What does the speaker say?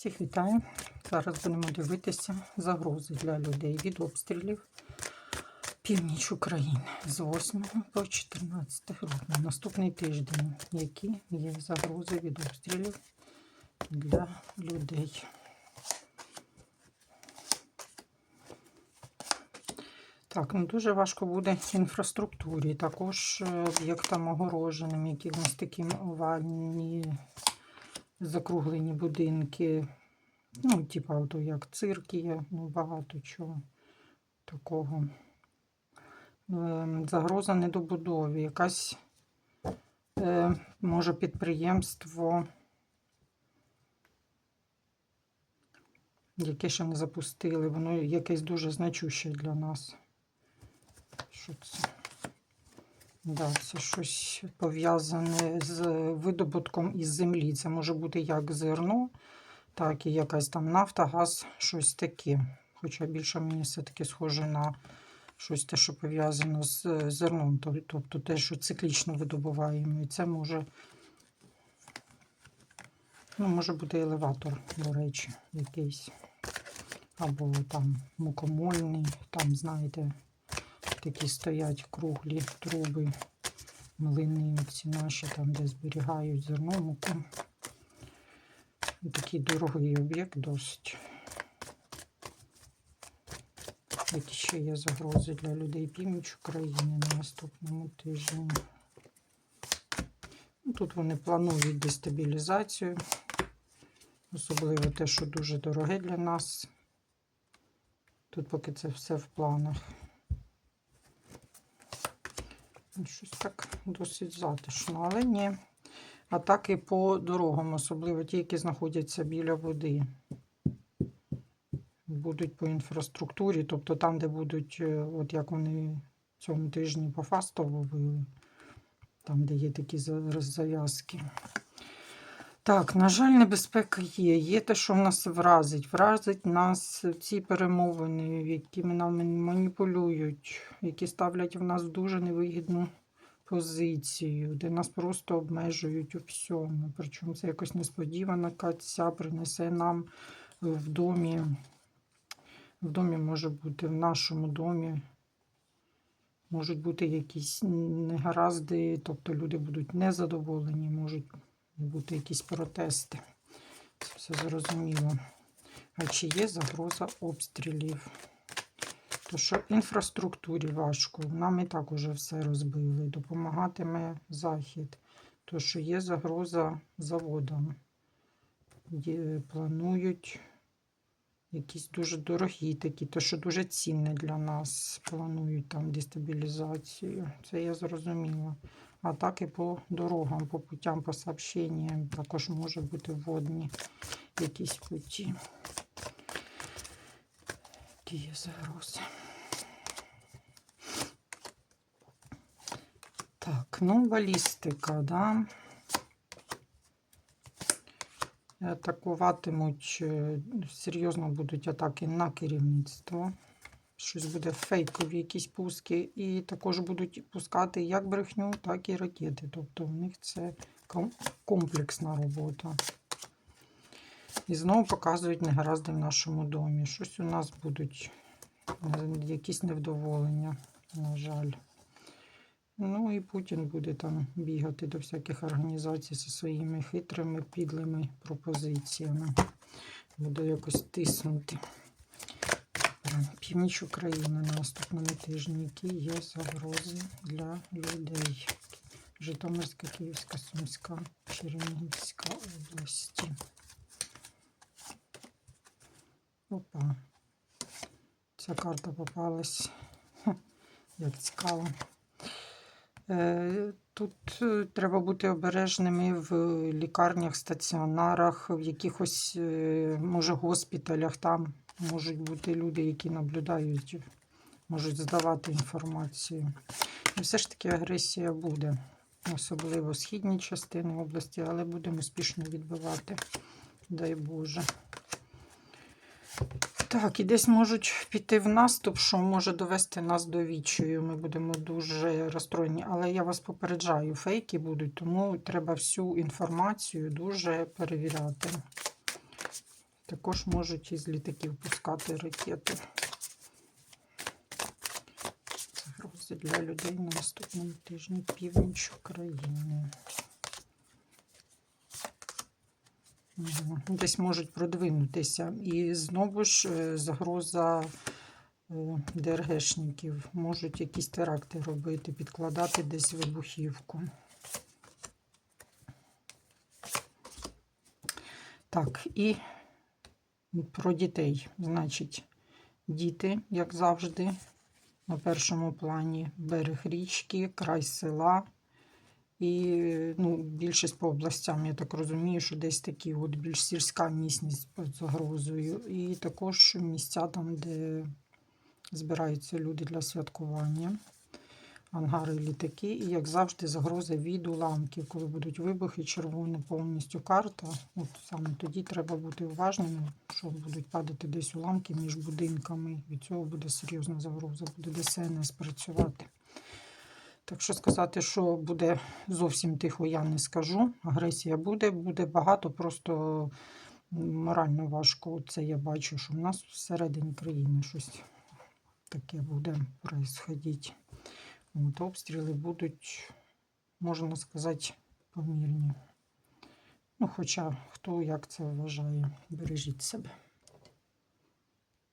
Всіх вітаю. Зараз будемо дивитися загрози для людей від обстрілів північ України з 8 по 14 грудня. Наступний тиждень, які є загрози від обстрілів для людей. Так, ну дуже важко буде інфраструктурі, також е, об'єктам огороженим, які в нас такі овальні закруглені будинки. Ну, типа, як цирк є, ну, багато чого такого. Ем, Загроза недобудові. Якась, е, може, підприємство, яке ще не запустили, воно якесь дуже значуще для нас. Що це? Да, це щось пов'язане з видобутком із землі. Це може бути як зерно, так і якась там нафта, газ, щось таке. Хоча більше мені все-таки схоже на щось те, що пов'язано з е, зерном, тобто те, що циклічно видобуваємо. І це може, ну, може бути елеватор, до речі, якийсь. Або там мукомольний, там, знаєте, такі стоять круглі труби, млини ці наші, там, де зберігають зерно, муку. Такий дорогий об'єкт досить. Які ще є загрози для людей північ України на наступному тижні. Ну, Тут вони планують дестабілізацію, особливо те, що дуже дороге для нас. Тут поки це все в планах. Ну, Щось так досить затишно, але ні. Атаки по дорогам, особливо ті, які знаходяться біля води. Будуть по інфраструктурі, тобто там, де будуть, е, от як вони цьому тижні по фастову вили, там, де є такі за- зав'язки. Так, на жаль, небезпека є. Є те, що в нас вразить. Вразить нас ці перемовини, якими нам маніпулюють, які ставлять в нас дуже невигідну позицію, де нас просто обмежують у всьому. Причому це якось несподівана ця принесе нам в домі. В домі може бути, в нашому домі можуть бути якісь негаразди, тобто люди будуть незадоволені, можуть бути якісь протести. Це все зрозуміло. А чи є загроза обстрілів? То що інфраструктурі важко. Нам і так уже все розбили. Допомагатиме захід. То що є загроза заводам. Є, планують якісь дуже дорогі такі, то що дуже цінне для нас. Планують там дестабілізацію. Це я зрозуміла. Атаки по дорогам, по путям, по сообщенням. Також може бути водні якісь путі. Які є. Так, ну, балістика, да. Атакуватимуть, е, серйозно будуть атаки на керівництво. Щось буде фейкові якісь пуски. І також будуть пускати як брехню, так і ракети. Тобто в них це комплексна робота. І знову показують негаразди в нашому домі. Щось у нас будуть е, якісь невдоволення, на жаль. Ну і Путін буде там бігати до всяких організацій зі своїми хитрими, підлими пропозиціями. Буде якось тиснути. Північ України на наступному тижні, які є загрози для людей. Житомирська, Київська, Сумська, Чернігівська області. Опа. Ця карта попалась. Як цікаво. Е, Тут е, треба бути обережними в лікарнях, стаціонарах, в якихось, е, може, госпіталях. Там можуть бути люди, які наблюдають, можуть здавати інформацію. І все ж таки агресія буде, особливо в східній частині області, але будемо успішно відбивати. Дай Боже. Так, і десь можуть піти в наступ, що може довести нас до відчаю. Ми будемо дуже розстроєні. Але я вас попереджаю, фейки будуть, тому треба всю інформацію дуже перевіряти. Також можуть із літаків пускати ракети. Загрози для людей на наступному тижні північ України. Десь можуть продвинутися. І знову ж е, загроза е, ДРГшників. Можуть якісь теракти робити, підкладати десь вибухівку. Так, і про дітей. Значить, діти, як завжди, на першому плані берег річки, край села. І ну, більшість по областям, я так розумію, що десь такі от більш сільська місність під загрозою. І також місця там, де збираються люди для святкування, ангари, літаки. І, як завжди, загроза від уламків, коли будуть вибухи, червона повністю карта. От саме тоді треба бути уважними, що будуть падати десь уламки між будинками. Від цього буде серйозна загроза, буде ДСНС працювати. Так що сказати, що буде зовсім тихо, я не скажу. Агресія буде, буде багато, просто морально важко. Це я бачу, що в нас всередині країни щось таке буде происходити. От, обстріли будуть, можна сказати, помірні. Ну, хоча хто як це вважає, бережіть себе.